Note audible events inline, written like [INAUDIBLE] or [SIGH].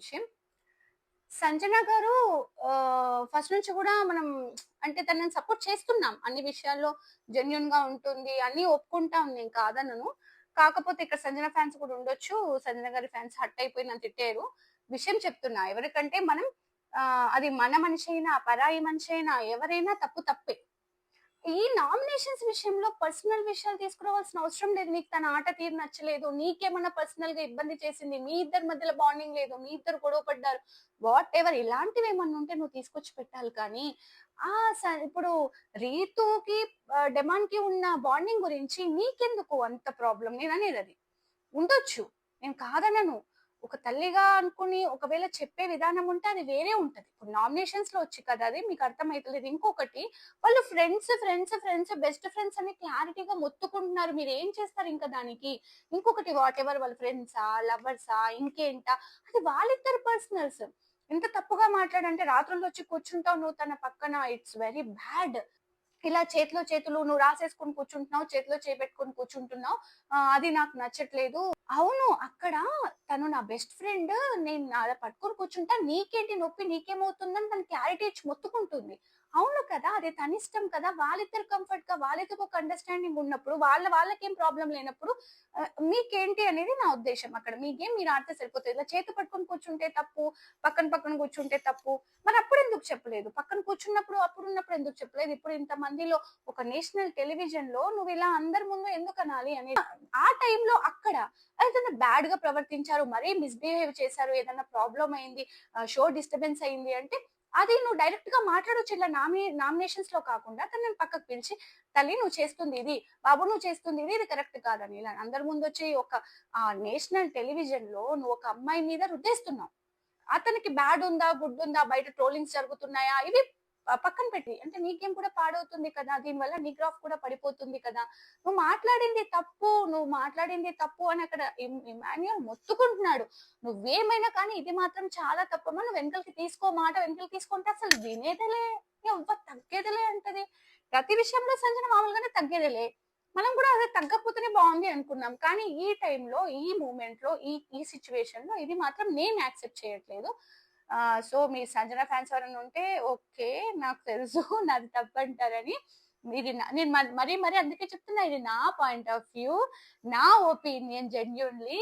విషయం. సంజన గారు ఫస్ట్ నుంచి కూడా మనం అంటే తనని సపోర్ట్ చేస్తున్నాం. అన్ని విషయాల్లో జెన్యున్గా ఉంటుంది అన్ని ఒప్పుకుంటాం నేను కాదనను కాకపోతే ఇక్కడ సంజన ఫ్యాన్స్ కూడా ఉండొచ్చు. సంజన గారి ఫ్యాన్స్ హట్ అయిపోయి నన్ను తిట్టారు. విషయం చెప్తున్నా ఎవరికంటే మనం అది మన మనిషి అయినా పరాయి మనిషి అయినా ఎవరైనా తప్పు తప్పే. ఈ నామినేషన్స్ విషయంలో పర్సనల్ విషయాలు తీసుకురావాల్సిన అవసరం లేదు. నీకు తన ఆట తీరు నచ్చలేదు. నీకేమన్నా పర్సనల్గా ఇబ్బంది చేసింది. మీ ఇద్దరి మధ్యలో బాండింగ్ లేదు. మీ ఇద్దరు గొడవ పడ్డారు. వాట్ ఎవర్ ఇలాంటివి ఏమన్నా ఉంటే నువ్వు తీసుకొచ్చి పెట్టాలి కానీ ఆ స- ఇప్పుడు రీతుకి డిమాండ్కి ఉన్న బాండింగ్ గురించి నీకెందుకు అంత ప్రాబ్లం? నేను అనేది అది. ఉండొచ్చు. నేను కాదనను. ఒక తల్లిగా అనుకుని ఒకవేళ చెప్పే విధానం ఉంటే అది వేరే ఉంటది. ఇప్పుడు నామినేషన్స్లో వచ్చి కదా అది మీకు అర్థమైతలేదు. ఇంకొకటి వాళ్ళు friends friends friends best friends అని క్లారిటీగా మొత్తుకుంటున్నారు. మీరు ఏం చేస్తారు ఇంకా దానికి? ఇంకొకటి వాట్ ఎవర్ వాళ్ళ ఫ్రెండ్సా లవర్సా ఇంకేంటా? అది వాళ్ళిద్దరు పర్సనల్స్. ఎంత తప్పుగా మాట్లాడంటే రాత్రుల్లో వచ్చి కూర్చుంటావు నువ్వు తన పక్కన. It's very bad. ఇలా చేతిలో చేతులు నువ్వు రాసేసుకుని కూర్చుంటున్నావు చేతిలో చేపెట్టుకుని కూర్చుంటున్నావు అది నాకు నచ్చట్లేదు. అవును అక్కడ తను నా బెస్ట్ ఫ్రెండ్ నేను అలా పట్టుకొని కూర్చుంటా నీకేంటి నొప్పి నీకేమవుతుందని తన క్లారిటీ ఇచ్చి మొత్తుకుంటుంది. అవును కదా అది తన ఇష్టం కదా. వాళ్ళిద్దరు కంఫర్ట్గా వాళ్ళిద్దరు ఒక అండర్స్టాండింగ్ ఉన్నప్పుడు వాళ్ళ వాళ్ళకేం ప్రాబ్లం లేనప్పుడు మీకేంటి అనేది నా ఉద్దేశం అక్కడ. మీకేం మీరు ఆడితే సరిపోతుంది. ఇలా చేతి పట్టుకొని కూర్చుంటే తప్పు పక్కన పక్కన కూర్చుంటే తప్పు. మరి అప్పుడు ఎందుకు చెప్పలేదు? పక్కన కూర్చున్నప్పుడు అప్పుడు ఉన్నప్పుడు ఎందుకు చెప్పలేదు? ఇప్పుడు ఇంత మందిలో ఒక నేషనల్ టెలివిజన్లో నువ్వు ఇలా అందరి ముందు ఎందుకు అనాలి అని ఆ టైంలో అక్కడ ఏదైనా బ్యాడ్గా ప్రవర్తించారు మరీ మిస్బిహేవ్ చేశారు ఏదైనా ప్రాబ్లం అయింది షో డిస్టర్బెన్స్ అయింది అంటే అది నువ్వు డైరెక్ట్గా మాట్లాడొచ్చు ఇలా నామి నామినేషన్స్లో కాకుండా తనని పక్కకు పిలిచి తల్లి నువ్వు చేస్తుంది ఇది బాబు నువ్వు చేస్తుంది ఇది ఇది కరెక్ట్ కాదని ఇలా అందరి ముందు వచ్చి ఒక నేషనల్ టెలివిజన్లో నువ్వు ఒక అమ్మాయి మీద రుద్దేస్తున్నావు. అతనికి బ్యాడ్ ఉందా గుడ్ ఉందా బయట ట్రోలింగ్స్ జరుగుతున్నాయా ఇవి పక్కన పెట్టి. అంటే నీ గేమ్ కూడా పాడవుతుంది కదా దీనివల్ల నీ గ్రాఫ్ కూడా పడిపోతుంది కదా. నువ్వు మాట్లాడింది తప్పు నువ్వు మాట్లాడింది తప్పు అని అక్కడ ఇమాన్యుయల్ మొత్తుకుంటున్నాడు. నువ్వేమైనా కానీ ఇది మాత్రం చాలా తప్పమా నువ్వు వెనకలకి తీసుకో మాట వెనకలకి తీసుకుంటే అసలు వినేదిలే ఎవ్వ తగ్గేదిలే అంటది. ప్రతి విషయంలో సంజన మామూలుగానే తగ్గేదిలే. మనం కూడా అదే తగ్గకపోతేనే బాగుంది అనుకున్నాం. కానీ ఈ టైంలో ఈ మూమెంట్లో ఈ ఈ సిచ్యువేషన్లో ఇది మాత్రం నేను యాక్సెప్ట్ చేయట్లేదు. సో మీ సంజన ఫ్యాన్స్ ఎవరైనా ఉంటే ఓకే నాకు తెలుసు [LAUGHS] నాది తప్పంటారని. ఇది నేను మరీ మరీ అందుకే చెప్తున్నా ఇది నా పాయింట్ ఆఫ్ వ్యూ నా ఒపీనియన్ జెన్యున్లీ